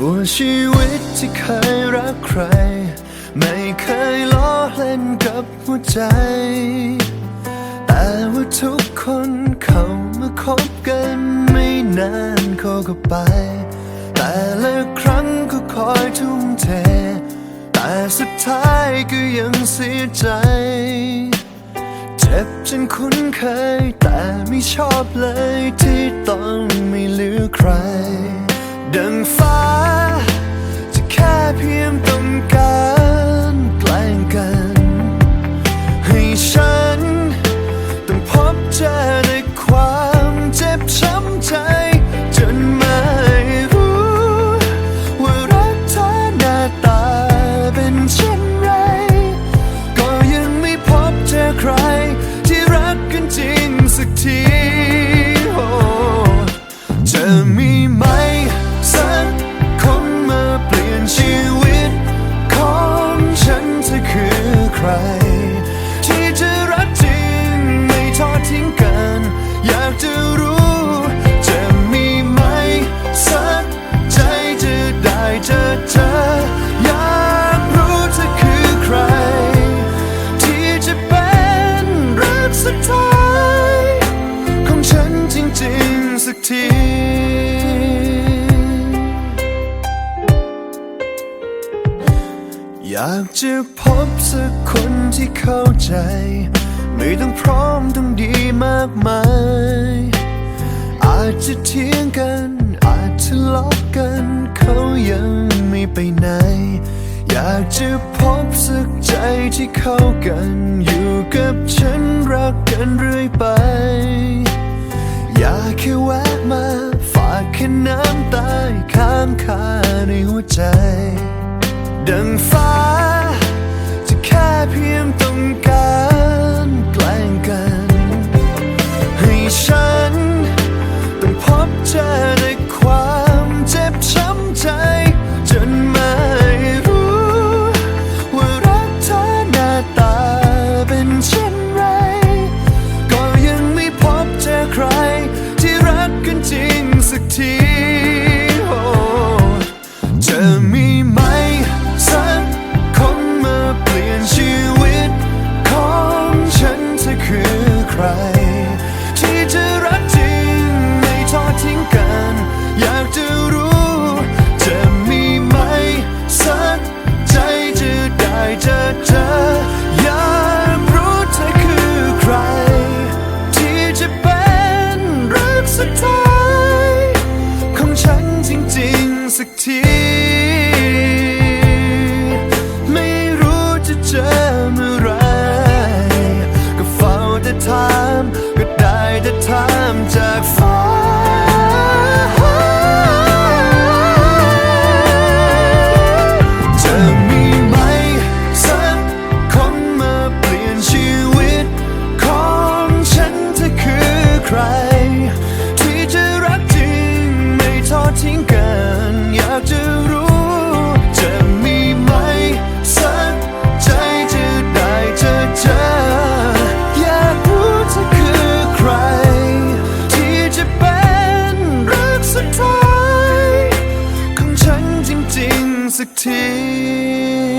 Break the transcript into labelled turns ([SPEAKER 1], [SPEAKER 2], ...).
[SPEAKER 1] ชั่วชีวิตที่เคยรักใคร ไม่เคยล้อเล่นกับหัวใจ แต่ว่าทุกคนเขามาคบกันไม่นานเขาก็ไป แต่ละครั้งก็คอยทุ่มเท แต่สุดท้ายก็ยังเสียใจเจ็บจนคุ้นเคย แต่ไม่ชอบเลยที่ต้องไม่เหลือใคร ดังฟ้า จะแค่เพียงต้องการแกล้งกัน ให้ฉัน ต้องพบเจอในความเจ็บช้ำใจ จนไม่รู้ ว่ารักเธอหน้าตาเป็นเช่นไร ก็ยังไม่พบเจอใคร ที่รักกันจริงสักทีโอ้จะมีไหม สักทีอยากจะพบสักคนที่เข้าใจ ไม่ต้องพร้อมต้องดีมากมาย อาจจะเถียงกัน อาจทะเลาะกัน เขายังไม่ไปไหน อยากจะพบสักใจที่เข้ากัน อยู่กับฉันรักกันเรื่อยไป แค่แวะมา ฝากแค่น้ำตายค้างคาในหัวใจ ดังฟ้าจะแค่เพียงต tears.